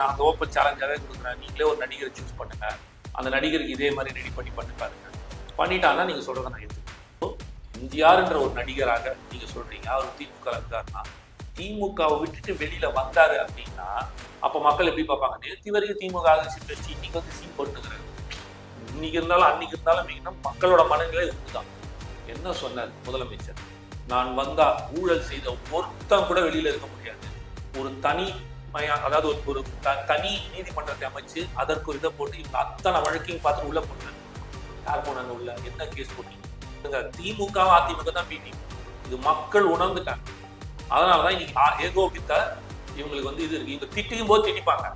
நான் அந்த ஓப்பன் சேலஞ்சாகவே கொடுக்குறேன். நீங்களே ஒரு நடிகரை சூஸ் பண்ணுங்க. அந்த நடிகருக்கு இதே மாதிரி ரெடி பண்ணி பண்ணி பாருங்க. பண்ணிட்டாங்கன்னா நீங்க சொல்கிறத நான் எடுத்துக்கணும் இந்தியாருன்ற ஒரு நடிகராக நீங்க சொல்றீங்க. அவர் திமுக இருந்தாருன்னா திமுகவை விட்டுட்டு வெளியில வந்தாரு அப்படின்னா அப்ப மக்கள் எப்படி பார்ப்பாங்க? நேற்று வரைக்கும் திமுக ஆதரிச்சு வச்சு இன்னைக்கு வந்து சீன் போட்டுக்கிறாரு. இன்னைக்கு இருந்தாலும் அன்னைக்கு இருந்தாலும் மீண்டும் மக்களோட மனநிலை இதுதான். என்ன சொன்னார் முதலமைச்சர்? நான் வந்தா ஊழல் செய்த ஒருத்தன் கூட வெளியில இருக்க முடியாது. ஒரு தனி அதாவது ஒரு ஒரு த- தனி நீதிமன்றத்தை அமைச்சு அதற்கு ஒரு இதை போட்டு இவங்க அத்தனை வழக்கையும் பார்த்து உள்ள போட்டாங்க. யார் போனாங்க உள்ள? என்ன கேஸ் போட்டீங்க? திமுக அதிமுக தான் பீட்டி இது மக்கள் உணர்ந்துட்டாங்க. அதனாலதான் இன்னைக்கு ஏகோபித்த இவங்களுக்கு வந்து இது இருக்கு. இவங்க திட்டிக்கும் போது திட்டிப்பாங்க.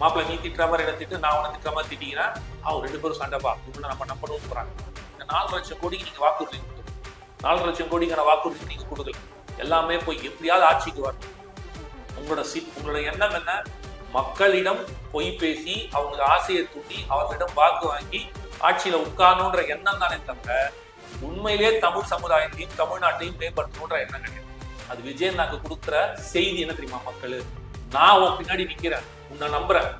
மாப்பிள்ள நீ திட்டுற மாதிரி என்ன திட்டு நான் உனக்கு திட்டுற மாதிரி திட்டிக்கிறேன். அவன் ரெண்டு பேரும் சண்டைப்பா இவங்களை நம்ம நம்பணும் போறாங்க. இந்த நாலு லட்சம் கோடிக்கு நீங்க வாக்குறுதி கொடுக்கணும் நாலு லட்சம் கோடிக்கான வாக்குறுதி நீங்க கொடுக்கல. எல்லாமே போய் எப்படியாவது ஆட்சிக்கு வரணும். உங்களோட சி உங்களோட எண்ணம் என்ன? மக்களிடம் பொய் பேசி அவங்க ஆசையை தூண்டி அவர்களிடம் வாக்கு வாங்கி ஆட்சியில உட்காரணுன்ற எண்ணம் தானே தவிர உண்மையிலே தமிழ் சமுதாயத்தையும் தமிழ்நாட்டையும் மேம்படுத்தணுன்ற எண்ணம் கிடையாது. அது விஜயன் நாங்க கொடுக்குற செய்தி என்ன தெரியுமா மக்கள்? நான் உன் பின்னாடி நிக்கிறேன். உன்னை நம்புறேன்.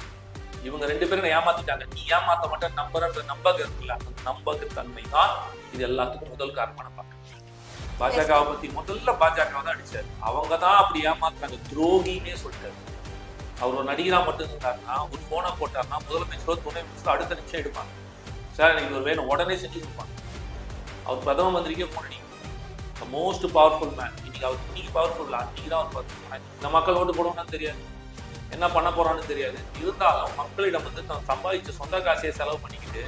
இவங்க ரெண்டு பேரும் ஏமாத்திட்டாங்க. நீ ஏமாத்த மாட்டேன் நம்புறன்ற நம்பக இருக்குல்ல அந்த நம்பக தன்மை தான் இது எல்லாத்துக்கும் முதல் காரணமான பார்க்க பாஜகவை பத்தி முதல்ல பாஜக தான் அடிச்சாரு. அவங்க தான் அப்படி ஏமாத்துறாங்க துரோகின்னே சொல்லிட்டாரு. அவர் ஒரு நடிகரா மட்டும் இருந்தாருன்னா ஒரு போனை போட்டாருன்னா முதலமைச்சரோ துணை அமைச்சரோ அடுத்த நிமிஷம் எடுப்பாங்க. சார் எனக்கு ஒரு வேணும். உடனே செஞ்சு கொடுப்பாங்க. அவர் பிரதம மந்திரிக்கே போன் மோஸ்ட் பவர்ஃபுல் மேன் இன்னைக்கு அவர் இன்னைக்கு பவர்ஃபுல் அன்னைக்கு தான் அவர் பவர்ஃபுல் இந்த மக்கள் ஓட்டு போடுவோம்னு தெரியாது. என்ன பண்ண போறான்னு தெரியாது. இருந்தாலும் மக்களிடம் வந்து தான் சம்பாதிச்ச சொந்த காசையை செலவு பண்ணிக்கிட்டு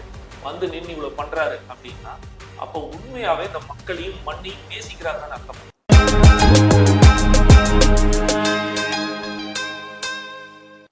வந்து நின்று இவ்வளோ பண்ணுறாரு அப்படின்னா அப்போ உண்மையாவே இந்த மக்களையும் மண்ணையும் நேசிக்கிறாங்கன்னு அர்த்தம்.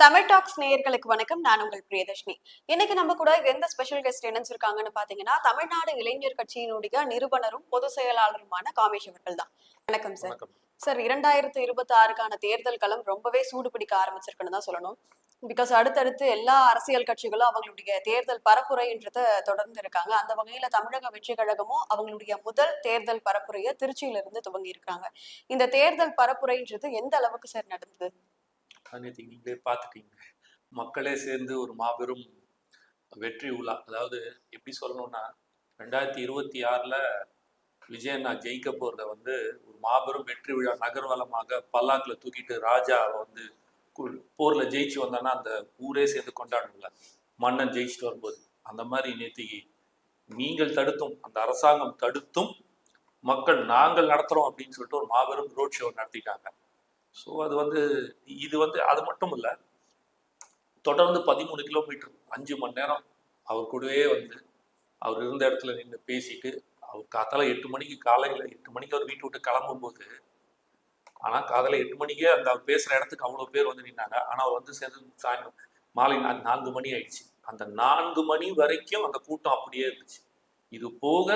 தமிழ் டாக்ஸ் நேயர்களுக்கு வணக்கம். நான் உங்கள் பிரியதர்ஷினி. இன்னைக்கு நம்ம கூட எந்த ஸ்பெஷல் கெஸ்ட் இணைஞ்சிருக்காங்கன்னு பாத்தீங்கன்னா தமிழ்நாடு இளைஞர் கட்சியினுடைய நிறுவனரும் பொதுச் செயலாளருமான காமேஷ் அவர்கள் தான். வணக்கம் சார். சார் இரண்டாயிரத்தி இருபத்தி ஆறுக்கான தேர்தல் களம் ரொம்பவே சூடு பிடிக்க ஆரம்பிச்சிருக்குன்னு தான் சொல்லணும். பிகாஸ் அடுத்தடுத்து எல்லா அரசியல் கட்சிகளும் அவங்களுடைய தேர்தல் பரப்புரைன்றத தொடர்ந்து இருக்காங்க. அந்த வகையில தமிழக வெற்றி கழகமும் அவங்களுடைய முதல் தேர்தல் பரப்புரையை திருச்சியில இருந்து துவங்கி இருக்காங்க இந்த தேர்தல் பரப்புரைன்றது எந்த அளவுக்கு சார் நடந்தது? நேற்று நீங்களே பார்த்துட்டீங்க மக்களே சேர்ந்து ஒரு மாபெரும் வெற்றி உலா. அதாவது எப்படி சொல்லணும்னா ரெண்டாயிரத்தி இருபத்தி ஆறில் விஜயன் நான் ஜெயிக்க போகிறத வந்து ஒரு மாபெரும் வெற்றி விழா நகர்வலமாக பல்லாக்கில் தூக்கிட்டு ராஜாவை வந்து போரில் போர்ல ஜெயிச்சு வந்தான்னா அந்த ஊரே சேர்ந்து கொண்டாடுங்கள மன்னன் ஜெயிச்சுட்டு வரும்போது. அந்த மாதிரி நேத்திக்கு நீங்கள் தடுத்தும் அந்த அரசாங்கம் தடுத்தும் மக்கள் நாங்கள் நடத்துறோம் அப்படின்னு சொல்லிட்டு ஒரு மாபெரும் ரோட் ஷோ நடத்திட்டாங்க. ஸோ அது வந்து இது வந்து அது மட்டும் இல்லை. தொடர்ந்து பதிமூணு கிலோமீட்டர் அஞ்சு மணி நேரம் அவர் கூடவே வந்து அவர் இருந்த இடத்துல நின்று பேசிட்டு அவர் காத்தால எட்டு மணிக்கு காலையில் எட்டு மணிக்கு அவர் வீட்டு விட்டு கிளம்பும்போது ஆனால் காதல எட்டு மணிக்கே அந்த அவர் பேசுகிற இடத்துக்கு அவ்வளோ பேர் வந்து நின்னாங்க. ஆனால் அவர் வந்து சேர்ந்து சாயங்காலம் மாலை நான்கு மணி ஆயிடுச்சு. அந்த நான்கு மணி வரைக்கும் அந்த கூட்டம் அப்படியே இருந்துச்சு. இது போக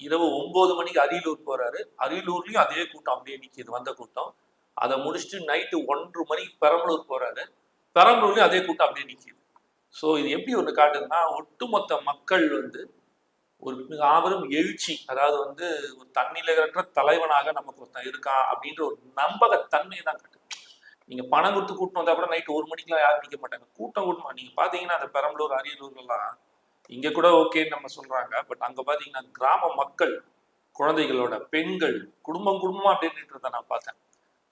இரவு ஒன்பது மணிக்கு அரியலூர் போறாரு. அரியலூர்லயும் அதே கூட்டம் அப்படியே நிற்கிது வந்த கூட்டம். அதை முடிச்சுட்டு நைட்டு ஒன்று மணிக்கு பெரம்பலூர் போறாரு. பெரம்பலூர்லயும் அதே கூட்டம் அப்படியே நிற்கிது ஸோ இது எப்படி ஒன்று காட்டுதுன்னா ஒட்டுமொத்த மக்கள் வந்து ஒரு மாபெரும் எழுச்சி அதாவது வந்து ஒரு தன்னிலகற்ற தலைவனாக நமக்கு ஒருத்தன் இருக்கான் அப்படின்ற ஒரு நம்பகத்தன்மையை தான் காட்டுது. நீங்க பணம் கொடுத்து கூட்டம் வந்தா கூட நைட்டு ஒரு மணிக்கெல்லாம் யாரும் நிற்க மாட்டாங்க. கூட்டம் கூட்டமா நீங்க பாத்தீங்கன்னா அந்த பெரம்பலூர் அரியலூர்லாம் இங்க கூட ஓகேன்னு நம்ம சொல்றாங்க. பட் அங்க பாத்தீங்கன்னா கிராம மக்கள் குழந்தைகளோட பெண்கள் குடும்பம் குடும்பமா அப்படின்ட்டு நான் பார்த்தேன்.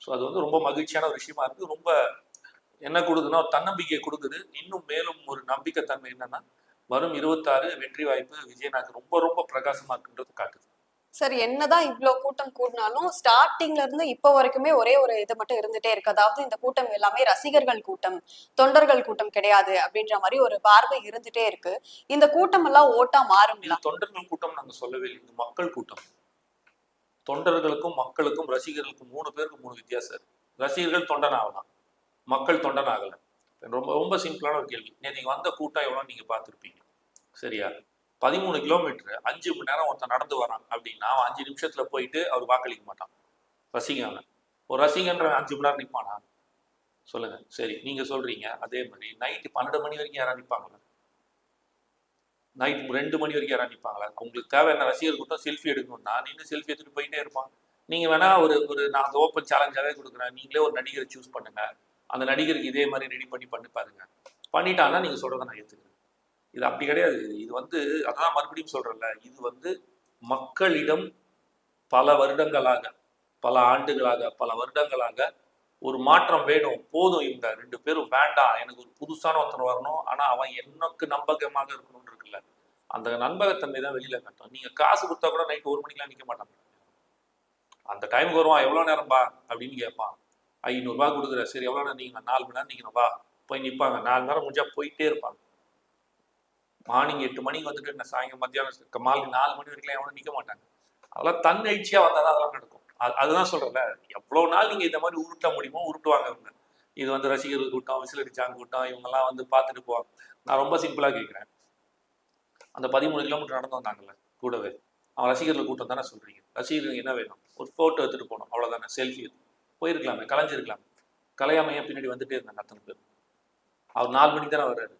ஸோ அது வந்து ரொம்ப மகிழ்ச்சியான ஒரு விஷயமா இருக்கு. ரொம்ப என்ன கொடுக்குதுன்னா ஒரு தன்னம்பிக்கை கொடுக்குது. இன்னும் மேலும் ஒரு நம்பிக்கை தன்மை என்னன்னா வரும் இருபத்தாறு வெற்றி வாய்ப்பு விஜயநாத் ரொம்ப ரொம்ப பிரகாசமா இருக்குன்றது காட்டுது. சார் என்னதான் இவ்ளோ கூட்டம் கூடினாலும் ஸ்டார்டிங்ல இருந்து இப்போ வரைக்குமே ஒரே ஒரு இது மட்டும் இருந்துட்டே இருக்கு. அதாவது இந்த கூட்டம் எல்லாமே ரசிகர்கள் கூட்டம் தொண்டர்கள் கூட்டம் கிடையாது அப்படின்ற மாதிரி ஒரு பார்வை இருந்துட்டே இருக்கு. இந்த கூட்டம் எல்லாம் ஓட்டா மாறுங்களா? தொண்டர்கள் கூட்டம் நாங்க சொல்லவே இல்லை. இது மக்கள் கூட்டம். தொண்டர்களுக்கும் மக்களுக்கும் ரசிகர்களுக்கும் மூணு பேருக்கு மூணு வித்தியாசம் இருக்கு. ரசிகர்கள் தொண்டன் ஆகலாம் மக்கள் தொண்டன் ஆகல ரொம்ப ரொம்ப சிம்பிளான ஒரு கேள்வி. நேற்று வந்த கூட்டம் எவ்வளோ நீங்க பார்த்துருப்பீங்க. சரியா? பதிமூணு கிலோமீட்டர் அஞ்சு மணி நேரம் ஒருத்தன் நடந்து வரான் அப்படின்னா அவன் அஞ்சு நிமிஷத்துல போயிட்டு அவர் வாக்களிக்க மாட்டான். ரசிகன். ஒரு ரசிகன்ற அஞ்சு மணி நேரம் நிற்பானா சொல்லுங்க. சரி நீங்க சொல்றீங்க. அதே மாதிரி நைட்டு பன்னெண்டு மணி வரைக்கும் யாராவது நிற்பாங்களா நைட் ரெண்டு மணி வரைக்கும் யாராவது நிற்பாங்களா உங்களுக்கு தேவையான ரசிகர் கூட்டம் செல்ஃபி எடுக்கணும்னா நின்று செல்ஃபி எடுத்துட்டு போயிட்டே இருப்பான். நீங்கள் வேணால் ஒரு ஒரு நான் அந்த ஓப்பன் சேலஞ்சாகவே கொடுக்குறேன். நீங்களே ஒரு நடிகரை சூஸ் பண்ணுங்கள் அந்த நடிகருக்கு இதே மாதிரி ரெடி பண்ணி பண்ணி பாருங்க. பண்ணிட்டாங்கன்னா நீங்கள் சொல்கிறத நான் ஏற்றுக்கிறேன் இது அப்படி கிடையாது. இது வந்து அதான் மறுபடியும் சொல்றேன்ல. இது வந்து மக்களிடம் பல வருடங்களாக பல ஆண்டுகளாக பல வருடங்களாக ஒரு மாற்றம் வேணும். போதும் இந்த ரெண்டு பேரும். வேண்டாம். எனக்கு ஒரு புதுசான ஒருத்தர் வரணும். ஆனா அவன் எனக்கு நம்பகமாக இருக்கணும்னு இருக்குல்ல. அந்த நண்பகத்தன்மை தான் வெளியில காட்டும். நீங்க காசு கொடுத்தா கூட நைட்டு ஒரு மணிக்கெல்லாம் நிக்க மாட்டாங்க அந்த டைமுக்கு வருவான். எவ்வளவு நேரம்பா அப்படின்னு கேட்பான். ஐநூறுரூபா கொடுக்குற. சரி எவ்வளோ நேரம் நீங்க நாலு மணி நேரம் நிற்கணும்பா போய் நிற்பாங்க நாலு நேரம் முடிஞ்சா போயிட்டே இருப்பாங்க. மார்னிங் எட்டு மணிக்கு வந்துட்டு என்ன? சாயங்காலம் மத்தியானம். மாலை நாலு மணி வரைக்கும் எவனும் நிற்க மாட்டாங்க. அதெல்லாம் தன் தன்னெழுச்சியா வந்தால் அதெல்லாம் நடக்கும். அதுதான் சொல்றேன்ல. எவ்வளோ நாள் நீங்க இந்த மாதிரி உருட்ட முடியுமோ உருட்டுவாங்க இவங்க. இது வந்து ரசிகர்கள் கூட்டம் விசில் அடிச்சாங்க கூட்டம் இவங்கெல்லாம் வந்து பார்த்துட்டு போவாங்க. நான் ரொம்ப சிம்பிளா கேட்குறேன் அந்த பதிமூணு கிலோமீட்டர் நடந்து வந்தாங்கல்ல கூடவே. அவன் ரசிகர்கள் கூட்டம் தானே சொல்றீங்க. ரசிகர்கள் என்ன வேணும்? ஒரு போட்டோ எடுத்துட்டு போகணும். அவ்வளவுதானே? செல்ஃபி போயிருக்கலாமே கலைஞ்சிருக்கலாமே. கலையாமையா பின்னாடி வந்துட்டே இருந்தாங்க அத்தனை பேர் அவர் நாலு மணிக்கு தானே வர்றாரு.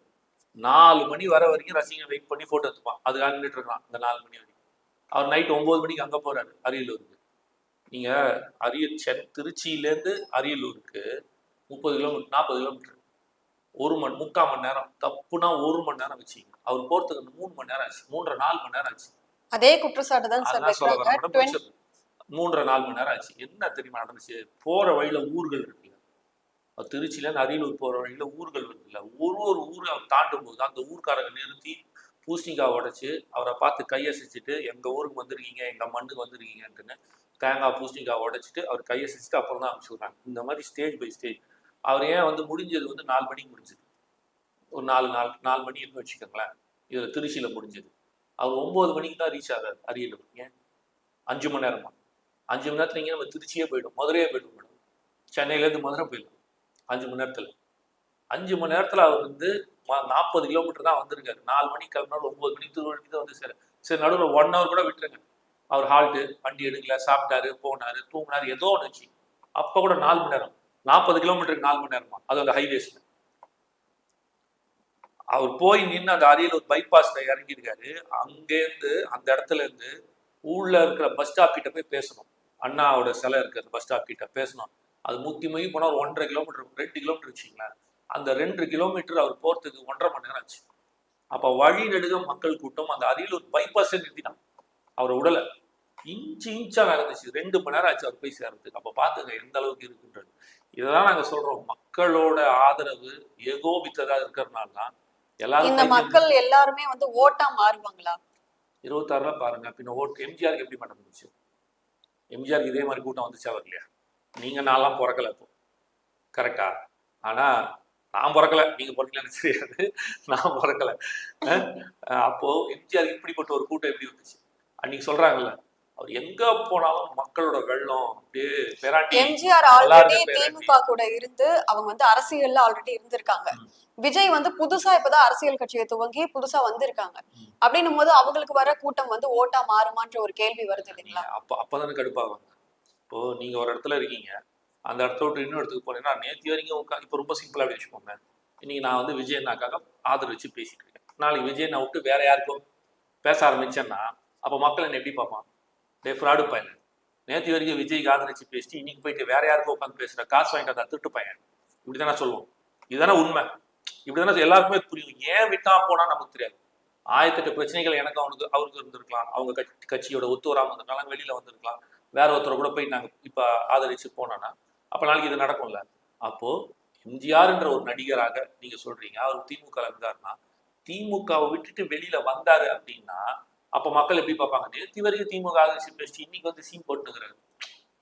நாலு மணி வர வரைக்கும் ரசிகன் வெயிட் பண்ணி போட்டோ எடுத்துப்பான். அதுக்காக நின்றுட்டு இருக்கான் அந்த நாலு மணி வரைக்கும். அவர் நைட் ஒன்பது மணிக்கு அங்க போறாரு அரியலூருக்கு. நீங்க அரிய சென் திருச்சியிலேருந்து அரியலூருக்கு முப்பது கிலோமீட்டர் நாற்பது கிலோமீட்டர். ஒரு மணி முக்கால் மணி நேரம். தப்புனா ஒரு மணி நேரம் வச்சுங்க அவர் போறதுக்கு மூணு மணி நேரம் ஆச்சு. மூன்றரை நாலு மணி நேரம் ஆச்சு. அதே குற்றச்சாட்டு தான் சொல்ல வரேன். மூன்றரை நாலு மணி நேரம் ஆச்சு. என்ன தெரியுமா நடந்துச்சு? போற வழியில ஊர்கள் இருக்குல்ல. அது திருச்சியில இருந்து அரியலூர் போற வழியில ஊர்கள் இருக்குல்ல. ஒரு ஒரு ஊரை அவர் தாண்டும் போது அந்த ஊர்க்காரங்க நிறுத்தி பூசணிக்காய் உடச்சி அவரை பார்த்து கையசைச்சிட்டு எங்கள் ஊருக்கு வந்திருக்கீங்க? எங்கள் மண்ணுக்கு வந்திருக்கீங்கன்ட்டுன்னு தேங்காய் பூசணிக்காய் உடச்சிட்டு அவர் கையசிச்சுட்டு அப்புறம் தான் அனுப்பிச்சு விடுறாங்க. இந்த மாதிரி ஸ்டேஜ் பை ஸ்டேஜ் அவர் ஏன் வந்து முடிஞ்சது வந்து நாலு மணிக்கு முடிஞ்சது. ஒரு நாலு நாலு நாலு மணி இருந்து வச்சுக்கோங்களேன். இதில் திருச்சியில் முடிஞ்சது. அவர் ஒம்பது மணிக்கு தான் ரீச் ஆகிறார் அரியலூர். ஏன்? அஞ்சு மணி நேரமா? அஞ்சு மணி நேரத்தில் இங்கே நம்ம திருச்சியே போயிடும் மதுரையே போயிடும் மேடம். சென்னையிலேருந்து மதுரை போயிடும் அஞ்சு மணி நேரத்தில். அஞ்சு மணி நேரத்தில் அவர் வந்து நாற்பது கிலோமீட்டர் தான் வந்திருக்காரு. நாலு மணிக்கு கிளம்பினாலும் ஒன்பது மணிக்கு திருவள்ளுக்கு தான் வந்து சார் சரி நடுவில் ஒன் ஹவர் கூட விட்டுருங்க. அவர் ஹால்ட்டு வண்டி எடுக்கல சாப்பிட்டாரு போனாரு தூங்கினாரு ஏதோ ஒன்று வச்சு அப்போ கூட நாலு மணி நேரம். நாற்பது கிலோமீட்டருக்கு நாலு மணி நேரமா? அது அந்த ஹைவேஸ்ல அவர் போய் நின்று அந்த அரியலூர் பைபாஸ்ல இறங்கியிருக்காரு. அங்கேருந்து அந்த இடத்துல இருந்து ஊர்ல இருக்கிற பஸ் ஸ்டாப் கிட்ட போய் பேசணும். அண்ணாவோட சிலை இருக்கிற பஸ் ஸ்டாப் கிட்ட பேசணும். அது முத்தி போனால் ஒரு ஒன்றரை கிலோமீட்டர் ரெண்டு கிலோமீட்டர் வச்சுங்களேன் அந்த ரெண்டு கிலோமீட்டர் அவர் போறதுக்கு ஒன்றரை மணி நேரம் ஆச்சு. அப்ப வழி நெடுக மக்கள் கூட்டம் அந்த அரியலூர் பைபாஸ் நிறுத்தினான் அவர் உடலை இன்ச்சு இன்ச்சா நடந்துச்சு. ரெண்டு மணி நேரம் ஆச்சு அவர் போய் சேர்றதுக்கு. அப்ப பாத்துங்க எந்த அளவுக்கு இருக்குன்றது. இதெல்லாம் நாங்க சொல்றோம். மக்களோட ஆதரவு ஏகோபித்ததா இருக்கிறதுனால தான் எல்லாரும் இந்த மக்கள் எல்லாருமே வந்து ஓட்டா மாறுவாங்களா? இருபத்தாறுல பாருங்க. பின்ன ஓட்டு எம்ஜிஆருக்கு எப்படி பண்ண முடிச்சு எம்ஜிஆருக்கு இதே மாதிரி கூட்டம் வந்துச்சா வரலையா நீங்க நான்லாம் பிறக்கல இப்போ கரெக்டா ஆனா நான் பிறக்கல. நீங்க பிறக்கலன்னு தெரியாது. நான் பிறக்கல. அப்போ எம்ஜிஆருக்கு இப்படிப்பட்ட ஒரு கூட்டம் எப்படி வந்துச்சு அன்னைக்கு சொல்றாங்கல்ல. அவர் எங்க போனாலும் மக்களோட வெள்ளம் அப்படியே எம்ஜிஆர் ஆல்ரெடி. திமுக கூட இருந்து அவங்க வந்து அரசியல்ல ஆல்ரெடி இருந்திருக்காங்க. விஜய் வந்து புதுசா இப்பதான் அரசியல் கட்சியை துவங்கி புதுசா வந்திருக்காங்க. அப்படின்னும் போது அவங்களுக்கு வர கூட்டம் வந்து ஓட்டா மாறுமான்ற ஒரு கேள்வி வருது இல்லைங்களா? அப்போ அப்பதானே கடுப்பாவாங்க. இப்போ நீங்க ஒரு இடத்துல இருக்கீங்க. அந்த இடத்த விட்டு இன்னொரு இடத்துக்கு போனீங்கன்னா நேற்று வரைக்கும் உட்கா இப்போ ரொம்ப சிம்பிளாக அப்படி வச்சுக்கோங்க இன்னைக்கு நான் வந்து விஜயண்ணாக்காக ஆதரவு பேசிட்டு இருக்கேன். நாளைக்கு விஜயண்ணா விட்டு வேற யாருக்கும் பேச ஆரம்பிச்சேன்னா அப்போ மக்கள் என்ன எப்படி பார்ப்பான் டே ஃப்ராடு பையன். நேற்று வரைக்கும் விஜய்க்கு ஆதரிச்சு பேசிட்டு இன்னைக்கு போயிட்டு வேற யாருக்கும் உட்காந்து பேசுற காசு வாங்கிட்டு வந்தா திருட்டு பையன். இப்படிதானே சொல்லுவோம். இதுதானே உண்மை. இப்படி தானே எல்லாருக்குமே புரியும். ஏன் விட்டா போனா நமக்கு தெரியாது. ஆயிரத்தெட்டு பிரச்சனைகள் எனக்கு அவனுக்கு அவருக்கு இருந்திருக்கலாம். அவங்க கட்சி- கட்சியோட ஒத்து வராமல் இருந்திருக்கலாம். வெளியில வந்திருக்கலாம். வேற ஒருத்தரை கூட போய் நாங்கள் இப்போ ஆதரிச்சு போனோம்னா அப்ப நாளைக்கு இது நடக்கும்ல. அப்போ எம்ஜிஆர்ன்ற ஒரு நடிகராக நீங்க சொல்றீங்க. அவர் திமுக இருந்தார்னா திமுகவை விட்டுட்டு வெளியில வந்தாரு அப்படின்னா அப்ப மக்கள் எப்படி பார்ப்பாங்க? நேற்று வரைக்கும் திமுக ஆதரிச்சு பேசி இன்னைக்கு வந்து சீன் போட்டுக்கிறாரு.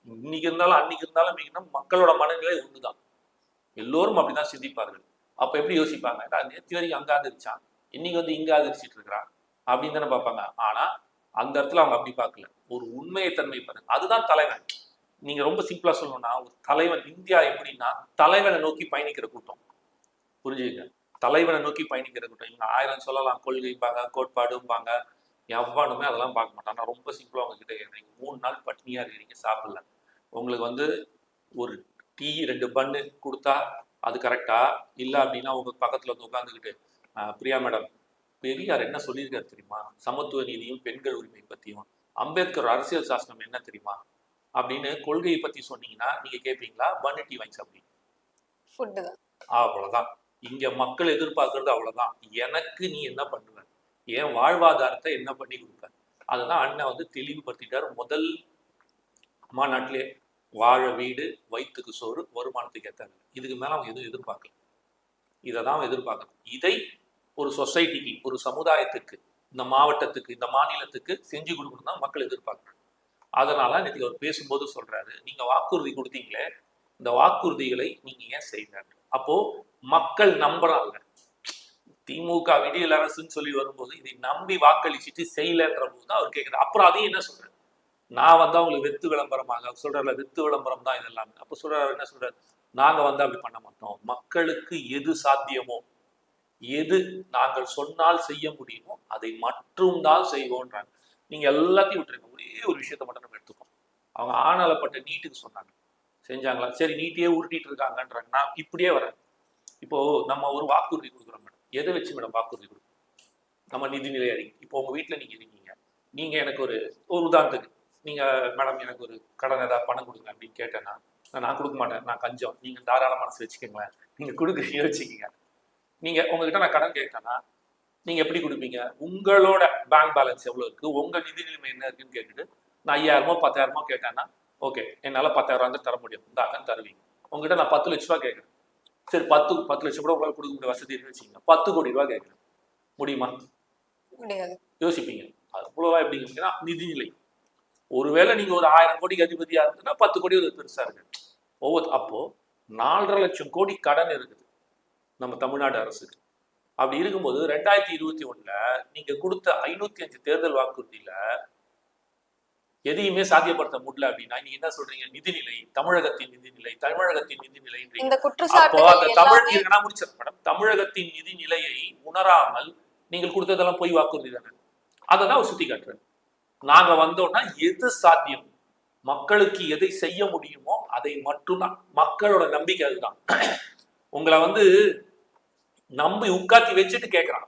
இன்னைக்கு இருந்தாலும் அன்னைக்கு இருந்தாலும் இன்னைக்குன்னா மக்களோட மனநிலை ஒண்ணுதான். எல்லோரும் அப்படிதான் சிந்திப்பார்கள். அப்ப எப்படி யோசிப்பாங்க? நேற்று வரைக்கும் அங்க ஆதரிச்சான் இன்னைக்கு வந்து இங்க ஆதரிச்சிட்டு இருக்கிறான் அப்படின்னு தானே பார்ப்பாங்க. ஆனா அந்த இடத்துல அவங்க அப்படி பார்க்கல. ஒரு உண்மையை தன்மை பாருங்க. அதுதான் தலைவன். நீங்க ரொம்ப சிம்பிளா சொல்லணும்னா ஒரு தலைவன் இந்தியா எப்படின்னா தலைவனை நோக்கி பயணிக்கிற கூட்டம். புரிஞ்சுங்க தலைவனை நோக்கி பயணிக்கிற கூட்டம். இவங்க ஆயிரம் சொல்லலாம் கொள்கைப்பாங்க கோட்பாடும்பாங்க எவ்வளவுமே அதெல்லாம் பார்க்க மாட்டாங்க நான் ரொம்ப சிம்பிளா உங்ககிட்ட கேட்குறீங்க மூணு நாள் பட்னியா இருக்கிறீங்க சாப்பிடல. உங்களுக்கு வந்து ஒரு டீ ரெண்டு பண்ணு கொடுத்தா அது கரெக்டா இல்லை அப்படின்னா உங்க பக்கத்துல வந்து உட்காந்துக்கிட்டு பிரியா மேடம் பெரியார் என்ன சொல்லியிருக்காரு தெரியுமா? சமத்துவ நீதியும் பெண்கள் உரிமை பத்தியும் அம்பேத்கர் அரசியல் சாசனம் என்ன தெரியுமா? அப்படின்னு கொள்கையை பத்தி சொன்னீங்கன்னா நீங்க கேட்பீங்களா பன்னு டீ வாங்கி தான். அவ்வளவுதான். இங்க மக்கள் எதிர்பார்க்கறது அவ்வளவுதான். எனக்கு நீ என்ன பண்ணுவ? என் வாழ்வாதாரத்தை என்ன பண்ணி கொடுப்ப? அதுதான் அண்ணன் வந்து தெளிவுபடுத்திட்டாரு. முதல் மாநாட்டிலே வாழ வீடு வயிற்றுக்கு சோறு வருமானத்துக்கு ஏத்தாங்க இதுக்கு மேல அவங்க எதுவும் எதிர்பார்க்கல. இதை தான் எதிர்பார்க்கணும். இதை ஒரு சொசைட்டிக்கு ஒரு சமுதாயத்துக்கு இந்த மாவட்டத்துக்கு இந்த மாநிலத்துக்கு செஞ்சு கொடுக்கணும் தான் மக்கள் எதிர்பார்க்கணும் அதனால இன்னைக்கு அவர் பேசும்போது சொல்றாரு நீங்க வாக்குறுதி கொடுத்தீங்களே இந்த வாக்குறுதிகளை நீங்க ஏன் செய்யல? அப்போ மக்கள் நம்புறாங்க. திமுக விடியல் அரசுன்னு சொல்லி வரும்போது இதை நம்பி வாக்களிச்சுட்டு செய்யலன்ற போது தான் அவர் கேட்குறாரு அப்புறம் அதையும் என்ன சொல்றாரு? நான் வந்து அவங்களுக்கு வெத்து விளம்பரமாக அவர் சொல்றாருல வெத்து விளம்பரம் தான் இது எல்லாமே அப்போ சொல்றாரு என்ன சொல்றாரு? நாங்க வந்து அப்படி பண்ண மாட்டோம். மக்களுக்கு எது சாத்தியமோ எது நாங்கள் சொன்னால் செய்ய முடியுமோ அதை மட்டும்தான் செய்வோன்றாங்க நீங்கள் எல்லாத்தையும் விட்டுருங்க. ஒரே ஒரு விஷயத்த மட்டும் நம்ம எடுத்துக்கோம் அவங்க ஆணலப்பட்ட நீட்டுக்கு சொன்னாங்க. செஞ்சாங்களா? சரி நீட்டையே உருட்டிட்டு இருக்காங்கன்றாங்க. நான் இப்படியே வரேன். இப்போ நம்ம ஒரு வாக்குறுதி கொடுக்குறோம் மேடம். எதை வச்சு மேடம் வாக்குறுதி கொடுக்குறோம்? நம்ம நிதிநிலை அறிக்கை. இப்போ உங்க வீட்டில் நீங்க இருக்கீங்க. நீங்க எனக்கு ஒரு ஒரு உதாரணத்துக்கு நீங்க மேடம் எனக்கு ஒரு கடன் ஏதாவது பணம் கொடுங்க அப்படின்னு கேட்டேன்னா நான் கொடுக்க மாட்டேன். நான் கஞ்சம். நீங்கள் தாராள மனசு வச்சுக்கோங்களேன். நீங்க கொடுக்குறீங்க வச்சுக்கோங்க. நீங்க உங்ககிட்ட நான் கடன் கேட்டேன்னா நீங்க எப்படி கொடுப்பீங்க? உங்களோட பேங்க் பேலன்ஸ் எவ்வளவு இருக்கு? உங்க நிதி நிலைமை என்ன இருக்குன்னு கேட்டுட்டு நான் ஐயாயிரமோ பத்தாயிரமோ கேட்டேன்னா ஓகே என்னால பத்தாயிரம் வந்து தர முடியும். இந்தாங்கன்னு தருவீங்க. உங்ககிட்ட நான் பத்து லட்ச ரூபா கேட்குறேன். சரி பத்து பத்து லட்சம் கூட உங்களால் கொடுக்க முடிய வசதி இருக்குன்னு வச்சுக்கோங்க. பத்து கோடி ரூபா கேட்குறேன். முடியுமா? முடியாது. யோசிப்பீங்க. அது அவ்வளோவா எப்படிங்க அப்படின்னா நிதிநிலை. ஒருவேளை நீங்க ஒரு ஆயிரம் கோடிக்கு அதிபதியா இருந்ததுன்னா பத்து கோடி ஒரு பெருசா இருக்கு. ஒவ்வொரு அப்போ நாலரை லட்சம் கோடி கடன் இருக்குது. நம்ம தமிழ்நாடு அரசுக்கு. அப்படி இருக்கும்போது ரெண்டாயிரத்தி இருபத்தி ஒண்ணுல நீங்க கொடுத்த ஐநூத்தி அஞ்சு தேர்தல் வாக்குறுதியில எதையுமே சாத்தியப்படுத்த முடியல அப்படின்னா நீங்க என்ன சொல்றீங்க? நிதிநிலை தமிழகத்தின் நிதிநிலை தமிழகத்தின் இந்த அப்போ அந்த தமிழ் மேடம். தமிழகத்தின் நிதி நிலையை உணராமல் நீங்கள் கொடுத்ததெல்லாம் பொய் வாக்குறுதி தானே? அதை தான் சுட்டி காட்டுறாரு நாங்க வந்தோம்னா எது சாத்தியம்? மக்களுக்கு எதை செய்ய முடியுமோ அதை மட்டும்தான். மக்களோட நம்பிக்கை அதுதான். உங்களை வந்து நம்பி உட்காத்தி வச்சுட்டு கேட்குறான்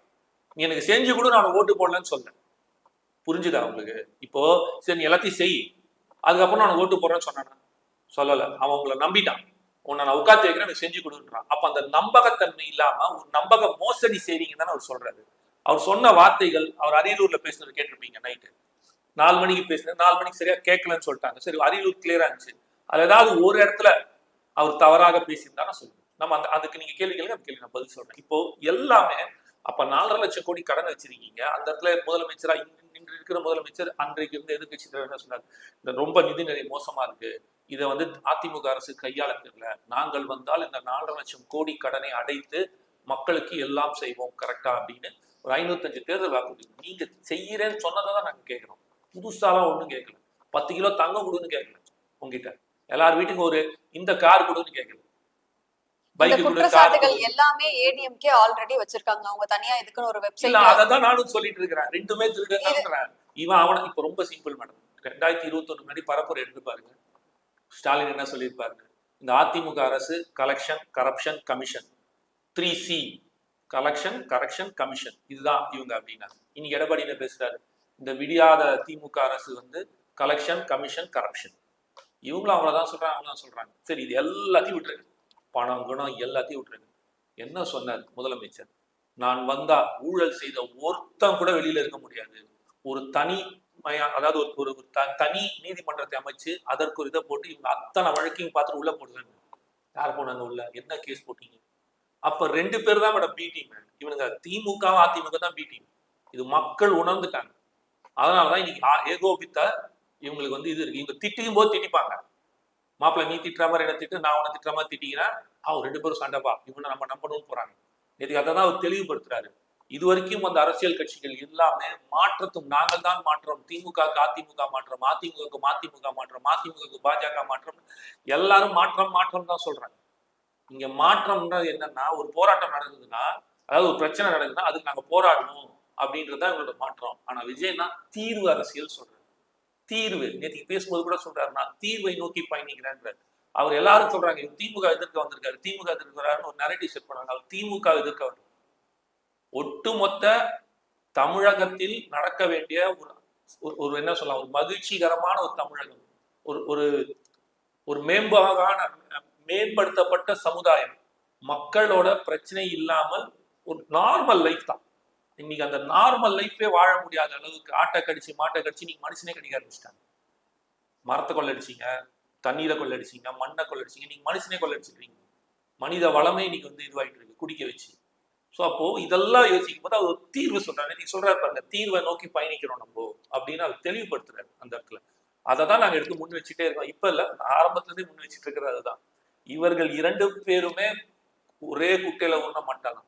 நீ எனக்கு செஞ்சு கூட நான் ஓட்டு போடலன்னு சொன்னேன். புரிஞ்சுதா உங்களுக்கு? இப்போ சரி நீ எல்லாத்தையும் செய். அதுக்கப்புறம் நான் ஓட்டு போடுறேன்னு சொன்னானா? சொல்லலை. அவன் உங்களை நம்பிட்டான். உன்னை நான் உட்காந்து வைக்கிறேன் எனக்கு செஞ்சு கொடுன்றான். அப்போ அந்த நம்பகத்தன்மை இல்லாம ஒரு நம்பக மோசடி செய்றீங்கன்னு தானே அவர் சொல்றாரு. அவர் சொன்ன வார்த்தைகள் அவர் அரியலூர்ல பேசினது கேட்டிருப்பீங்க நைட்டு நாலு மணிக்கு பேசுனது நாலு மணிக்கு சரியா கேட்கலன்னு சொல்லிட்டாங்க. சரி அரியலூர் கிளியரா இருந்துச்சு. அது ஏதாவது ஒரு இடத்துல அவர் தவறாக பேசியிருந்தானா சொல்லுங்க. நம்ம அந்த அதுக்கு நீங்க கேள்வி கேளுங்க அந்த கேள்வி நான் பதில் சொல்றேன். இப்போ எல்லாமே அப்ப நாலரை லட்சம் கோடி கடன் வச்சிருக்கீங்க. அந்த இடத்துல முதலமைச்சரா இன்று இருக்கிற முதலமைச்சர் அன்றைக்கு இருந்த எதிர்கட்சி தலைவர் என்ன சொன்னார்? இந்த ரொம்ப நிதிநிலை மோசமா இருக்கு. இதை வந்து அதிமுக அரசு கையாள தெரியல. நாங்கள் வந்தால் இந்த நாலரை லட்சம் கோடி கடனை அடைத்து மக்களுக்கு எல்லாம் செய்வோம் கரெக்டா அப்படின்னு ஒரு ஐநூத்தஞ்சு தேர்தல் வாக்குறுதி நீங்க செய்யறேன்னு சொன்னதை தான் நாங்க கேட்கிறோம். புதுசாலாம் ஒண்ணும் கேட்கல. பத்து கிலோ தங்கம் கொடுன்னு கேட்கல உங்ககிட்ட. எல்லார் வீட்டுக்கும் ஒரு இந்த கார் கொடுன்னு கேட்கல. குற்றச்சாட்டுகள் எல்லாமே ஏடிஎம்கே ஆல்ரெடி வச்சிருக்காங்க. அவங்க தனியா இதுக்குன்னு ஒரு வெப்சைட் அததான் நானும் சொல்லிட்டு இருக்கிறேன். ரெண்டுமே திருடுங்கிறேன் இவன் அவன இப்ப ரொம்ப சிம்பிள் மேடம் ரெண்டாயிரத்தி இருபத்தி ஒண்ணு முன்னாடி பரப்புரை எடுத்து பாருங்க. ஸ்டாலின் என்ன சொல்லியிருப்பாருங்க? இந்த அதிமுக அரசு collection corruption commission three C collection correction commission இதுதான் இவங்க அப்படின்னா இன்னைக்கு எடப்பாடி என்ன பேசுறாரு? இந்த விடியாத திமுக அரசு வந்து கலெக்ஷன் கமிஷன் கரப்ஷன் இவங்களும் அவ்வளவுதான் சொல்றாங்க அவங்களும் சொல்றாங்க. சரி இது எல்லாத்தையும் விட்டுருங்க. பணம் குணம் எல்லாத்தையும் விட்டுருங்க. என்ன சொன்னார் முதலமைச்சர்? நான் வந்தா ஊழல் செய்த ஒருத்தன் கூட வெளியில இருக்க முடியாது. ஒரு தனி அதாவது ஒரு ஒரு த- தனி நீதிமன்றத்தை அமைச்சு அதற்கு ஒரு இதை போட்டு இவங்க அத்தனை வழக்கையும் பார்த்துட்டு உள்ள போடுறாங்க. யார் போனாங்க உள்ள? என்ன கேஸ் போட்டீங்க? அப்ப ரெண்டு பேர் தான் மேடம் பி டீம் இவனுங்க திமுக அதிமுக தான் பி டீம் இது மக்கள் உணர்ந்துட்டாங்க. அதனாலதான் இன்னைக்கு ஆ- ஏகோபித்த இவங்களுக்கு வந்து இது இருக்கு. இவங்க திட்டிக்கும் போது திட்டிப்பாங்க. மாப்பிள்ளை நீ திட்டுற மாதிரி என்ன திட்டு நான் உன்னை திட்டுற மாதிரி திட்டிக்கிறேன். அவர் ரெண்டு பேரும் சண்டைப்பா இவனை நம்ம நம்பணும்னு போறாங்க. இதுக்கு அதை தான் அவர் தெளிவுபடுத்துறாரு. இது வரைக்கும் அந்த அரசியல் கட்சிகள் எல்லாமே மாற்றத்தும் நாங்கள் தான் மாற்றம். திமுக அதிமுக மாற்றம். அதிமுக மதிமுக மாற்றம். அதிமுக பாஜக மாற்றம். எல்லாரும் மாற்றம் மாற்றம் தான் சொல்றாங்க. இங்க மாற்றம்ன்றது என்னன்னா ஒரு போராட்டம் நடக்குதுன்னா அதாவது ஒரு பிரச்சனை நடக்குதுன்னா அதுக்கு நாங்க போராடணும் அப்படின்றது தான் எங்களோட மாற்றம். ஆனா விஜய்னா தீர்வு அரசியல் சொல்றாரு. தீர்வு. நேற்றுக்கு பேசும்போது கூட சொல்றாரு நான் தீர்வை நோக்கி பயணிக்கிறேன் அவர் எல்லாரும் சொல்றாங்க திமுக எதிர்க்க வந்திருக்காரு திமுக எதிர்க்க ஒரு நரேட்டிவ் செட் பண்ணாங்க அவர் திமுக எதிர்க்க வரல ஒட்டுமொத்த தமிழகத்தில் நடக்க வேண்டிய ஒரு ஒரு- ஒரு என்ன சொல்லலாம் ஒரு மகிழ்ச்சிகரமான ஒரு தமிழகம் ஒரு ஒரு ஒரு மேம்பாகான மேம்படுத்தப்பட்ட சமுதாயம் மக்களோட பிரச்சனை இல்லாமல் ஒரு நார்மல் லைஃப் தான். இன்னைக்கு அந்த நார்மல் லைஃபே வாழ முடியாத அளவுக்கு ஆட்டை கடிச்சு மாட்டை கடிச்சு நீங்க மனுஷனே கடிக்க ஆரம்பிச்சிட்டாங்க. மரத்தை கொள்ளடிச்சிங்க தண்ணீரை கொள்ளடிச்சிங்க மண்ணை கொள்ளடிச்சிங்க நீங்க மனுஷனே கொள்ளடிச்சிருக்கீங்க. மனித வளமே இன்னைக்கு வந்து இதுவாயிட்டு இருக்கு குடிக்க வச்சு. ஸோ அப்போ இதெல்லாம் யோசிக்கும் போது அவர் தீர்வு சொல்றாரு. நீங்க சொல்றாரு பாருங்க தீர்வை நோக்கி பயணிக்கிறோம் நம்ம. அப்படின்னு அவர் தெளிவுபடுத்துறாரு அந்த இடத்துல. அதை தான் நாங்க எடுத்து முன் வச்சுட்டே இருக்கோம். இப்ப இல்ல ஆரம்பத்துலேருந்தே முன் வச்சுட்டு இருக்கிறது அதுதான். இவர்கள் இரண்டு பேருமே ஒரே குட்டையில உண்ண மாட்டாங்க.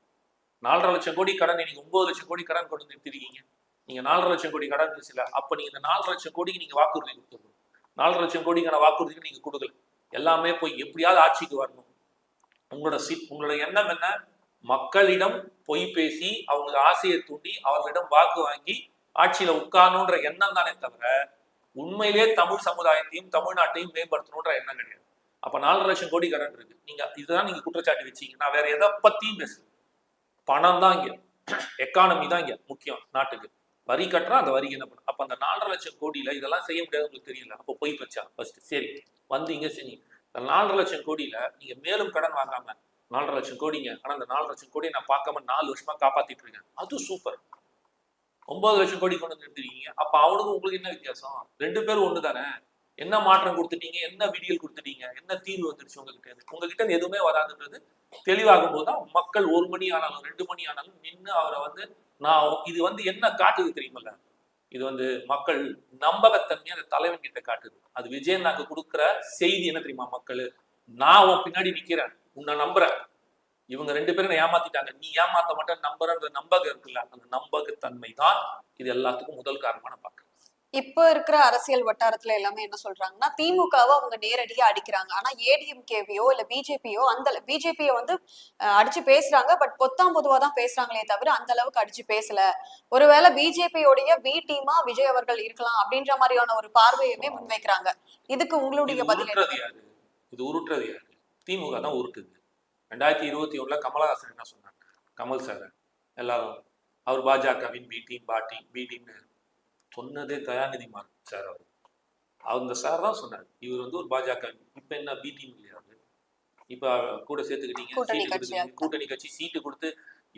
நாலரை லட்சம் கோடி கடன் இன்னைக்கு ஒன்பது லட்சம் கோடி கடன் கொண்டு வந்து நிறுத்திருக்கீங்க நீங்க நாலரை லட்சம் கோடி கடன் இருந்துச்சுல அப்ப நீங்க இந்த நாலரை லட்சம் கோடிக்கு நீங்க வாக்குறுதி கொடுத்துருக்கணும். நாலரை லட்சம் கோடிக்கான வாக்குறுதிக்கு நீங்க கொடுக்கல. எல்லாமே போய் எப்படியாவது ஆட்சிக்கு வரணும். உங்களோட சி உங்களோட எண்ணம் என்ன? மக்களிடம் பொய் பேசி அவங்க ஆசையை தூண்டி அவர்களிடம் வாக்கு வாங்கி ஆட்சியில உட்காரணுன்ற எண்ணம் தானே தவிர உண்மையிலே தமிழ் சமுதாயத்தையும் தமிழ்நாட்டையும் மேம்படுத்தணுன்ற எண்ணம் கிடையாது. அப்ப நாலரை லட்சம் கோடி கடன் இருக்கு. நீங்க இதுதான் நீங்க குற்றச்சாட்டு வச்சீங்க. நான் வேற எதை பத்தியும் பேசுறேன் பணம் தான் இங்கே. எக்கானமி தான் இங்கே முக்கியம் நாட்டுக்கு. வரி கட்டுறா அந்த வரிக்கு என்ன பண்ணும்? அப்போ அந்த நாலரை லட்சம் கோடியில இதெல்லாம் செய்ய முடியாது உங்களுக்கு தெரியல. அப்போ போய் வச்சா ஃபர்ஸ்ட் சரி வந்து இங்கே செஞ்சீங்க இந்த நாலரை லட்சம் கோடியில் நீங்கள் மேலும் கடன் வாங்காம நாலரை லட்சம் கோடிங்க. ஆனால் அந்த நாலரை லட்சம் கோடியை நான் பார்க்காம நாலு வருஷமா காப்பாற்றிட்டு இருக்கேன். அது சூப்பர் ஒன்பது லட்சம் கோடி கொண்டு வந்து எடுத்துருக்கீங்க. அவனுக்கும் உங்களுக்கு என்ன வித்தியாசம்? ரெண்டு பேரும் ஒன்று தானே என்ன மாற்றம் கொடுத்துட்டீங்க? என்ன விடியல் கொடுத்துட்டீங்க? என்ன தீர்வு வந்துருச்சு உங்ககிட்ட? இருந்து உங்ககிட்ட இருந்து எதுவுமே வராதுன்றது தெளிவாகும் போது தான் மக்கள் ஒரு மணி ஆனாலும் ரெண்டு மணி ஆனாலும் நின்று அவரை வந்து நான் இது வந்து என்ன காட்டுது தெரியுமல்ல? இது வந்து மக்கள் நம்பகத்தன்மையை அந்த தலைவன் கிட்ட காட்டுது. அது விஜயன் நாங்க கொடுக்குற செய்தி என்ன தெரியுமா மக்கள்? நான் உன் பின்னாடி நிக்கிறேன். உன்னை நம்புறேன். இவங்க ரெண்டு பேரும் ஏமாத்திட்டாங்க. நீ ஏமாத்த மாட்டேன் நம்புறன்ற நம்பகம் இருக்குல்ல அந்த நம்பகத்தன்மை தான் இது எல்லாத்துக்கும் முதல் காரணமா நான் பாக்குறேன் இப்ப இருக்கிற அரசியல் வட்டாரத்துல எல்லாமே என்ன சொல்றாங்கன்னா திமுகவை அவங்க நேரடியா அடிக்கிறாங்க. ஆனா ஏடிஎம்கேவியோ இல்ல பிஜேபியோ அந்த பிஜேபியை வந்து அடிச்சு பேசுறாங்க. பட் பொத்தாம் பொதுவா தான் பேசுறாங்களே தவிர அந்த அளவுக்கு அடிச்சு பேசல. ஒருவேளை பிஜேபியோடைய பி டீமா விஜய் அவர்கள் இருக்கலாம் அப்படின்ற மாதிரியான ஒரு பார்வையுமே முன்வைக்கிறாங்க. இதுக்கு உங்களுடைய பதில் இது உருட்டுறது யாரு? திமுக தான் உருட்டுது. ரெண்டாயிரத்தி இருபத்தி ஒண்ணுல கமலஹாசன் என்ன சொன்னார் கமல் சார். எல்லாரும் அவர் பாஜகவின் பி டீம் பா டீம் பி டீம்னு சொன்னதே தயாநிதி மாறன் சார் அவர். அந்த சார் தான் சொன்னார். இவர் வந்து ஒரு பாஜக. இப்ப என்ன பி டீம் இல்லையா அவரு இப்ப கூட சேர்த்துக்கிட்டீங்க கூட்டணி சீட்டு கட்சியா கொடுத்துருக்கீங்க. கூட்டணி கட்சி சீட்டு கொடுத்து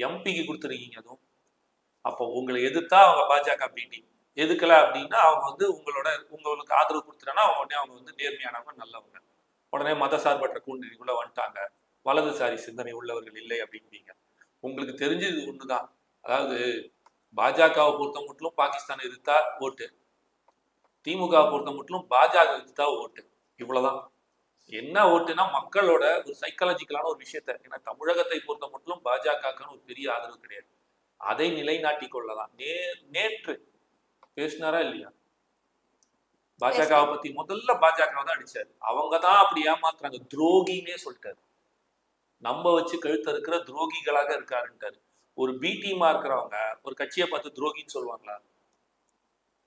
எம்பிக்கு கொடுத்துருக்கீங்க அதுவும். அப்போ உங்களை எதிர்த்தா அவங்க பாஜக பி டீம் எதுக்கல அப்படின்னா அவங்க வந்து உங்களோட உங்களுக்கு ஆதரவு கொடுத்துட்டா உடனே அவங்க வந்து நேர்மையானவங்க நல்லவங்க. உடனே மதசார்பற்ற கூட்டணிக்குள்ள வந்துட்டாங்க. வலதுசாரி சிந்தனை உள்ளவர்கள் இல்லை அப்படின்பீங்க உங்களுக்கு தெரிஞ்சது ஒண்ணுதான். அதாவது பாஜகவை பொறுத்த மட்டும் பாகிஸ்தான் எதிர்த்தா ஓட்டு. திமுகவை பொறுத்த மட்டும் பாஜக எதிர்த்தா ஓட்டு. இவ்வளவுதான். என்ன ஓட்டுனா மக்களோட ஒரு சைக்காலஜிக்கலான ஒரு விஷயத்த. ஏன்னா தமிழகத்தை பொறுத்த மட்டும் பாஜகன்னு ஒரு பெரிய ஆதரவு கிடையாது. அதை நிலைநாட்டி கொள்ளலாம் நே நேற்று பேசினாரா இல்லையா? பாஜகவை பத்தி முதல்ல பாஜக தான் அடிச்சாரு. அவங்க தான் அப்படி ஏமாத்துறாங்க. துரோகின்னே சொல்லிட்டாரு. நம்ம வச்சு கழுத்த இருக்கிற துரோகிகளாக இருக்காருன்ட்டாரு. ஒரு பி டீமா இருக்கிறவங்க ஒரு கட்சியை பார்த்து துரோகின்னு சொல்லுவாங்களா?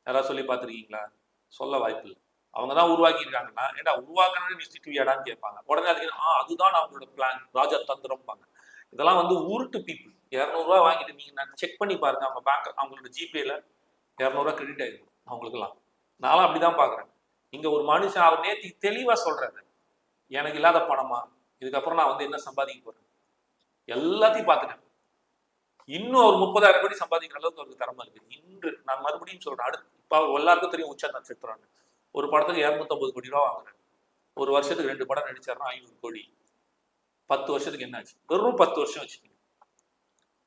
யாராவது சொல்லி பார்த்துருக்கீங்களா? சொல்ல வாய்ப்பு இல்லை. அவங்க தான் உருவாக்கியிருக்காங்கன்னா ஏன்னா உருவாக்கணும்னு நிறுத்திட்டுவியாடான்னு கேட்பாங்க. உடனே அதுக்கு ஆ அதுதான் அவங்களோட பிளான் ராஜா தந்திரம்பாங்க. இதெல்லாம் வந்து உருட்டு பீப்புள் இரநூறுவா வாங்கிட்டு நீங்கள் நான் செக் பண்ணி பாருங்க. அவங்க பேங்க் அவங்களோட ஜிபேல இரநூறுவா கிரெடிட் ஆயிடும் அவங்களுக்குலாம் நானும் அப்படிதான் பாக்குறேன் இங்கே ஒரு மனுஷன் அவர் நேத்தி தெளிவாக சொல்றாரு. எனக்கு இல்லாத பணமா? இதுக்கப்புறம் நான் வந்து என்ன சம்பாதிக்க போறேன்? எல்லாத்தையும் பார்த்துட்டேன். இன்னும் ஒரு முப்பதாயிரம் கோடி சம்பாதிக்கிற அளவுக்கு அவருக்கு திறமை இருக்கு. இன்று நான் மறுபடியும் சொல்றேன் அடுத்து இப்போ எல்லாருக்கும் தெரியும் உச்சா நட்சத்திரம்னு ஒரு படத்துக்கு இரநூத்தம்பது கோடி ரூபா வாங்குறேன். ஒரு வருஷத்துக்கு ரெண்டு படம் நடிச்சாருன்னா ஐநூறு கோடி. பத்து வருஷத்துக்கு என்ன ஆச்சு? வெறும் பத்து வருஷம் வச்சுக்கோங்க.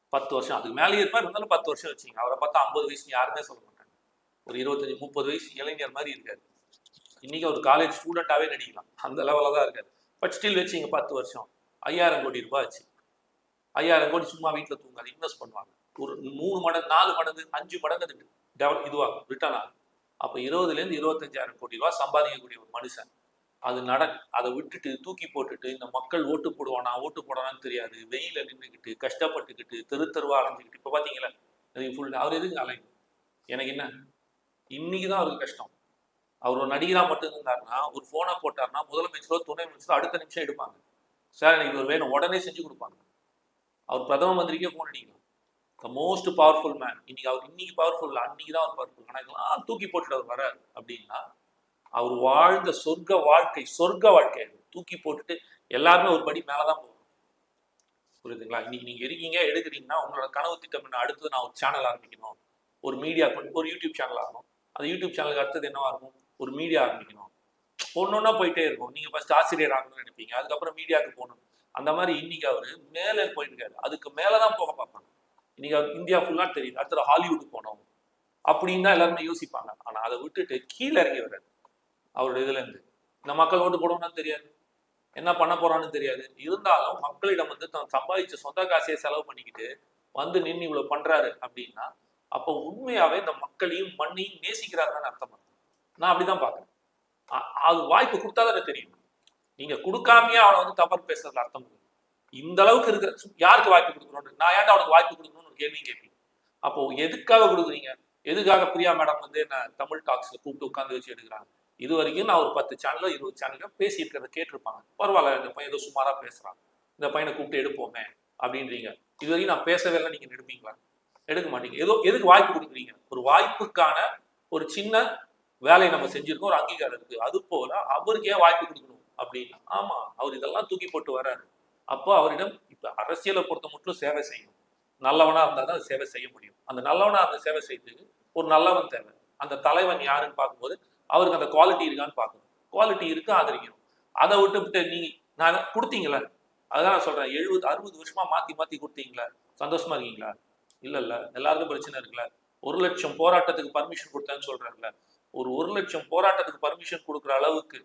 பத்து வருஷம். அதுக்கு மேலே இருப்பார் இருந்தாலும் பத்து வருஷம் வச்சுக்கோங்க. அவரை பார்த்தா ஐம்பது வயசு யாருமே சொல்ல மாட்டாங்க. ஒரு இருபத்தஞ்சி முப்பது வயசு இளைஞர் மாதிரி இருக்காரு. இன்னைக்கு ஒரு காலேஜ் ஸ்டூடெண்டாவே நடிக்கலாம். அந்த லெவலில் தான் இருக்காரு. பட் ஸ்டில் வச்சுங்க பத்து வருஷம். ஐயாயிரம் கோடி ரூபாய் ஆச்சு. ஐயாயிரம் கோடி சும்மா வீட்டில் தூங்காது. இன்வெஸ்ட் பண்ணுவாங்க. ஒரு மூணு மடங்கு நாலு மடங்கு அஞ்சு மடங்கு அது டெவல் இதுவாகும். ரிட்டர்ன் ஆகும். அப்போ இருபதுலேருந்து இருபத்தஞ்சாயிரம் கோடி ரூபாய் சம்பாதிக்கக்கூடிய ஒரு மனுஷன். அது நட அதை விட்டுட்டு தூக்கி போட்டுட்டு இந்த மக்கள் ஓட்டு போடுவானா ஓட்டு போடுவானான்னு தெரியாது. வெயில நின்றுக்கிட்டு கஷ்டப்பட்டுக்கிட்டு தெரு தெருவா அலைஞ்சிக்கிட்டு. இப்போ பார்த்தீங்களா ஃபுல் அவர் எதுக்கு அலையும் எனக்கு என்ன? இன்னைக்கு தான் அவருக்கு கஷ்டம். அவர் ஒரு நடிகரா மட்டும் இருந்தாருன்னா ஒரு ஃபோனை போட்டார்னா முதலமைச்சரோ துணை அமைச்சரோ அடுத்த நிமிஷம் எடுப்பாங்க. சார் எனக்கு ஒரு வேணும். உடனே செஞ்சு கொடுப்பாங்க. அவர் பிரதம மந்திரிக்கே ஃபோன் அடிக்கலாம் த மோஸ்ட் பவர்ஃபுல் மேன் இன்னைக்கு அவர் இன்னைக்கு பவர்ஃபுல் அன்னைக்கு தான் அவர் பவர்ஃபுல் ஆனால் தூக்கி போட்டுட்டு அவர் வராரு அப்படின்னா அவர் வாழ்ந்த சொர்க்க வாழ்க்கை சொர்க்க வாழ்க்கை தூக்கி போட்டுட்டு எல்லாருமே ஒரு படி மேலதான் போகும் புரியுதுங்களா? இன்னைக்கு நீங்க இருக்கீங்க எடுக்கிறீங்கன்னா உங்களோட கனவு திட்டம் என்ன? அடுத்தது நான் ஒரு சேனல் ஆரம்பிக்கணும். ஒரு மீடியா ஒரு யூடியூப் சேனல் ஆகணும். அந்த யூடியூப் சேனலுக்கு அடுத்தது என்னவா இருக்கும்? ஒரு மீடியா ஆரம்பிக்கணும். ஒன்னொன்னா போயிட்டே இருக்கும். நீங்க ஃபஸ்ட் ஆசிரியர் ஆகணும்னு நினைப்பீங்க. அதுக்கப்புறம் மீடியாவுக்கு போகணும். அந்த மாதிரி இன்னைக்கு அவர் மேலே போயிருக்காரு. அதுக்கு மேலதான் போக பார்ப்பாங்க இன்னைக்கு அவர் இந்தியா ஃபுல்லா தெரியுது. அடுத்தது ஹாலிவுட் போனோம் அப்படின்னு தான் எல்லாருமே யோசிப்பாங்க. ஆனா அதை விட்டுட்டு கீழே இறங்கி வர்றாரு. அவரோட இதுல இருந்து. இந்த மக்கள் ஓட்டு போடுவோம்னு தெரியாது. என்ன பண்ண போறான்னு தெரியாது. இருந்தாலும் மக்களிடம் வந்து தான் சம்பாதிச்ச சொந்த காசையை செலவு பண்ணிக்கிட்டு வந்து நின்று இவ்வளவு பண்றாரு அப்படின்னா அப்போ உண்மையாவே இந்த மக்களையும் மண்ணையும் நேசிக்கிறாருன்னு அர்த்தம். நான் அப்படிதான் பாக்குறேன் அது வாய்ப்பு கொடுத்தாதானே தெரியும். நீங்க கொடுக்காமயே அவனை வந்து தவறு பேசுறதுல அர்த்தம் இந்த அளவுக்கு இருக்கிற யாருக்கு வாய்ப்பு கொடுக்கணும் நான் ஏன்டா அவனுக்கு வாய்ப்பு கொடுக்கணும்னு ஒரு கேள்வியும் கேட்பீங்க அப்போ எதுக்காக கொடுக்குறீங்க? எதுக்காக பிரியா மேடம் வந்து என்ன தமிழ் டாக்ஸ்ல கூப்பிட்டு உட்காந்து வச்சு எடுக்கிறாங்க? இது வரைக்கும் நான் ஒரு பத்து சேனலோ இருபது சேனலோ பேசியிருக்கிறத கேட்டிருப்பாங்க. பரவாயில்ல இந்த பையன் ஏதோ சுமாரா பேசுறான். இந்த பையனை கூப்பிட்டு எடுப்போமே அப்படின்றீங்க. இது வரைக்கும் நான் பேசவே இல்லை நீங்க எடுப்பீங்களா? எடுக்க மாட்டீங்க. ஏதோ எதுக்கு வாய்ப்பு கொடுக்குறீங்க? ஒரு வாய்ப்புக்கான ஒரு சின்ன வேலையை நம்ம செஞ்சிருக்கோம் ஒரு அங்கீகாரம் இருக்கு. அது போல அவருக்கு ஏன் வாய்ப்பு கொடுக்கணும். அப்படின்னு. ஆமா அவர் இதெல்லாம் தூக்கி போட்டு வர்றாரு அப்போ அவரிடம் இப்ப அரசியலை பொறுத்த மட்டும் சேவை செய்யணும் நல்லவனா இருந்தா தான் சேவை செய்ய முடியும். அந்த நல்லவனா அந்த சேவை செய்யறதுக்கு ஒரு நல்லவன் தேவை. அந்த தலைவன் யாருன்னு பார்க்கும்போது அவருக்கு அந்த குவாலிட்டி இருக்கான்னு பார்க்கணும். குவாலிட்டி இருக்கு ஆதரிக்கணும். அதை விட்டு நீங்க நான் கொடுத்தீங்களே? அதான் நான் சொல்றேன் எழுபது அறுபது வருஷமா மாத்தி மாத்தி கொடுத்தீங்களா? சந்தோஷமா இருக்கீங்களா? இல்ல இல்ல எல்லாருக்கும் பிரச்சனை இருக்குல்ல. ஒரு லட்சம் போராட்டத்துக்கு பர்மிஷன் கொடுத்தேன்னு சொல்றாங்கல்ல ஒரு ஒரு லட்சம் போராட்டத்துக்கு பர்மிஷன் கொடுக்குற அளவுக்கு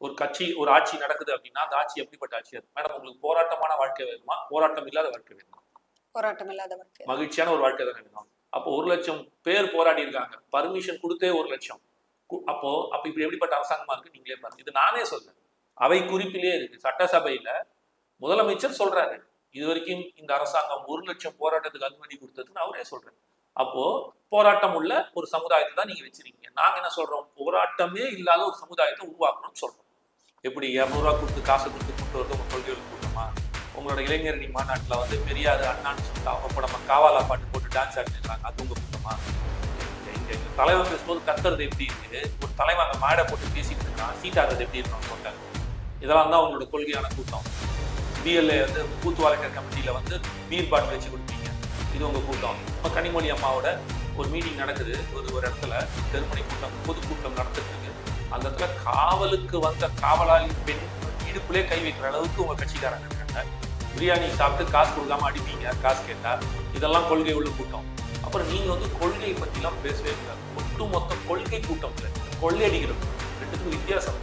ஒரு கட்சி ஒரு ஆட்சி நடக்குது அப்படின்னா அந்த ஆட்சி எப்படிப்பட்ட ஆட்சி அது? மேடம் உங்களுக்கு போராட்டமான வாழ்க்கை வேணுமா? போராட்டம் இல்லாத வாழ்க்கை வேணுமா? போராட்டம் இல்லாதவருக்கு மகிழ்ச்சியான ஒரு வாழ்க்கை தானே வேணும். அப்போ ஒரு லட்சம் பேர் போராடி இருக்காங்க. பர்மிஷன் கொடுத்தே ஒரு லட்சம். அப்போ அப்ப இப்படி எப்படிப்பட்ட அரசாங்கமா இருக்கு? நீங்களே பாருங்க. இது நானே சொல்றேன். அவை குறிப்பிலே இருக்கு. சட்டசபையில முதலமைச்சர் சொல்றாரு. இது வரைக்கும் இந்த அரசாங்கம் ஒரு லட்சம் போராட்டத்துக்கு அனுமதி கொடுத்ததுன்னு அவரே சொல்றாரு. அப்போ போராட்டம் உள்ள ஒரு சமுதாயத்தை தான் நீங்க வச்சிருக்கீங்க. நாங்க என்ன சொல்றோம்? போராட்டமே இல்லாத ஒரு சமுதாயத்தை உருவாக்கணும்னு சொல்றோம். எப்படி இரநூறுவா கொடுத்து காசு கொடுத்து கொண்டு வரது உங்கள் கொள்கைகள் கூட்டமா உங்களோட இளைஞரணி மாநாட்டில் வந்து பெரியார் அண்ணான்னு சொல்லிட்டு அவங்க கூட நம்ம காவாலா பாட்டு போட்டு டான்ஸ் ஆடினாங்க அது உங்கள் கூட்டமா இங்கே இங்க தலைவர் பேசும்போது கத்துறது எப்படி இருக்குது ஒரு தலைவன் அந்த மேடை போட்டு பேசிட்டு இருக்கான் சீட் ஆகிறது எப்படி இருக்கும் போட்டாங்க இதெல்லாம் தான் உங்களோட கொள்கையான கூட்டம். பிஎல்ஏ வந்து பூத் வழக்கர் கமிட்டியில் வந்து பீர் பாட்டில் வச்சு கொடுப்பீங்க. இது உங்கள் கூட்டம். இப்போ கனிமொழி அம்மாவோட ஒரு மீட்டிங் நடக்குது. ஒரு ஒரு இடத்துல தெருமணி கூட்டம் பொது கூட்டம் நடந்துட்டு இருக்கு. அந்த இடத்துல காவலுக்கு வந்த காவலாளி பெண் இடுப்புலே கை வைக்கிற அளவுக்கு உங்க கட்சிக்காரங்க இருக்காங்க. பிரியாணி சாப்பிட்டு காசு கொடுக்காம அடிப்பீங்க காசு கேட்டா. இதெல்லாம் கொள்கை உள்ள கூட்டம். அப்புறம் நீங்க வந்து கொள்கை பத்திலாம் பேசவே கூடாது. ஒட்டுமொத்த கொள்கை கூட்டம் இல்லை. கொள்ளையடிக்கிறது ரெண்டுத்துக்கும் வித்தியாசம்.